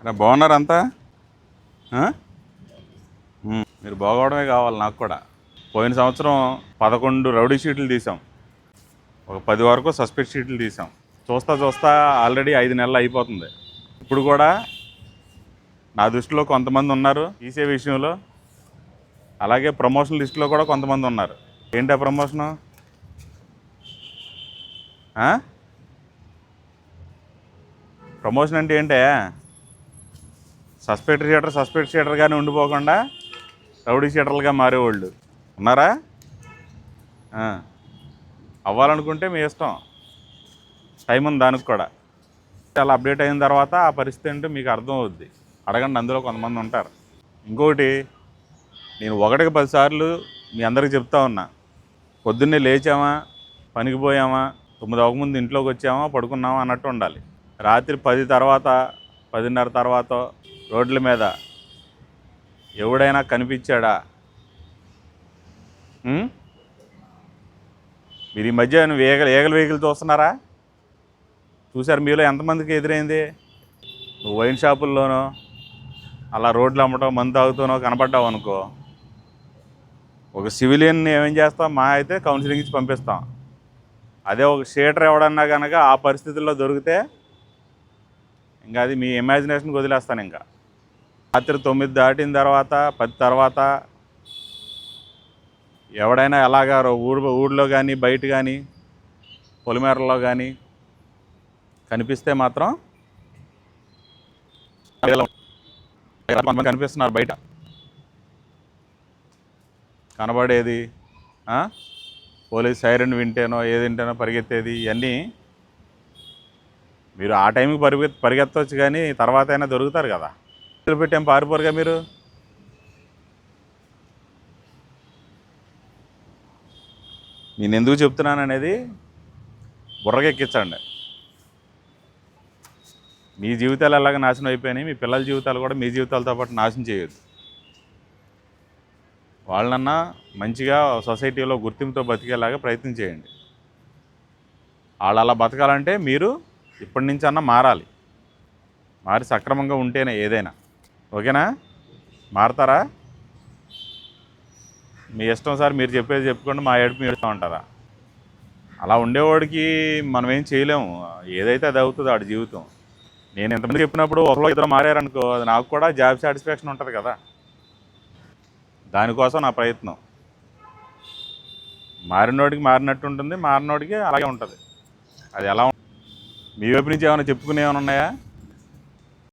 అరే బాగున్నారు అంతా? మీరు బాగోవడమే కావాలి నాకు కూడా. పోయిన సంవత్సరం పదకొండు రౌడీ షీట్లు తీసాం ఒక పది వరకు సస్పెక్ట్ షీట్లు తీసాం చూస్తా చూస్తా ఆల్రెడీ ఐదు నెలలు అయిపోతుంది. ఇప్పుడు కూడా నా దృష్టిలో కొంతమంది ఉన్నారు తీసే విషయంలో. అలాగే ప్రమోషన్ లిస్టులో కూడా కొంతమంది ఉన్నారు. ఏంటి ఆ ప్రమోషను? ప్రమోషన్ అంటే ఏంటే? సస్పెక్ట్ షీటర్ సస్పెక్ట్ షీటర్గానే ఉండిపోకుండా రౌడీ షీటర్లుగా మారేవాళ్ళు. ఉన్నారా? అవ్వాలనుకుంటే మీ ఇష్టం. టైం ఉంది దానికి కూడా. చాలా అప్డేట్ అయిన తర్వాత ఆ పరిస్థితి ఏంటో మీకు అర్థం అవుద్ది. అడగండి అందులో కొంతమంది ఉంటారు. ఇంకొకటి నేను ఒకటికి పదిసార్లు మీ అందరికి చెప్తా ఉన్నా. పొద్దున్నే లేచామా? పనికి పోయామా? తొమ్మిది అవ్వకముందు ఇంట్లోకి వచ్చామా? పడుకున్నామా? అన్నట్టు ఉండాలి. రాత్రి పది తర్వాత పదిన్నర తర్వాత రోడ్ల మీద ఎవడైనా కనిపించాడా? మీరు ఈ మధ్య ఏగల ఏగల వెహికల్ చూస్తున్నారా? చూసారు మీలో ఎంతమందికి ఎదురైంది? నువ్వు వైన్ షాపుల్లోనో అలా రోడ్లు అమ్మటం మందు తాగుతూనో కనపడ్డావు అనుకో ఒక సివిలియన్ని ఏమేం చేస్తాం? మా అయితే కౌన్సిలింగ్ ఇచ్చి పంపిస్తాం. అదే ఒక షీటర్ ఎవడన్నా కనుక ఆ పరిస్థితుల్లో దొరికితే ఇంకా అది మీ ఇమాజినేషన్కి వదిలేస్తాను ఇంకా. రాత్రి తొమ్మిది దాటిన తర్వాత పది తర్వాత ఎవడైనా ఎలాగారో ఊరు ఊళ్ళో కానీ బయట కానీ పొలిమేరలో కానీ కనిపిస్తే మాత్రం కొంతమంది కనిపిస్తున్నారు బయట. కనబడేది పోలీస్ సైరన్ వింటేనో ఏది వింటేనో పరిగెత్తేది ఇవన్నీ మీరు ఆ టైంకి పరిగె పరిగెత్తవచ్చు కానీ తర్వాత అయినా దొరుకుతారు కదా. పెట్టాం పారిపోరుగా మీరు? నేను ఎందుకు చెప్తున్నాను అనేది బుర్రకెక్కించండి. మీ జీవితాలు ఎలాగ నాశనం అయిపోయినాయి మీ పిల్లల జీవితాలు కూడా మీ జీవితాలతో పాటు నాశనం చేయొద్దు. వాళ్ళన్నా మంచిగా సొసైటీలో గుర్తింపుతో బతికేలాగా ప్రయత్నం చేయండి. వాళ్ళు అలా బతకాలంటే మీరు ఇప్పటి నుంచి అన్నా మారాలి. మారి సక్రమంగా ఉంటేనే ఏదైనా. ఓకేనా? మారతారా? మీ ఇష్టం సార్ మీరు చెప్పేది చెప్పుకోండి మా ఏడుపు మీరు ఉంటారా అలా ఉండేవాడికి మనం ఏం చేయలేము. ఏదైతే అది అవుతుందో ఆడి జీవితం. నేను ఎంతమంది చెప్పినప్పుడు ఒకరు ఇద్దరు మారారనుకో అది నాకు కూడా జాబ్ సాటిస్ఫాక్షన్ ఉంటుంది కదా. దానికోసం నా ప్రయత్నం. మారినోడికి మారినట్టు ఉంటుంది మారినోడికి అలాగే ఉంటుంది. అది ఎలా మీ వైపు నుంచి ఏమైనా చెప్పుకునే ఏమైనా ఉన్నాయా?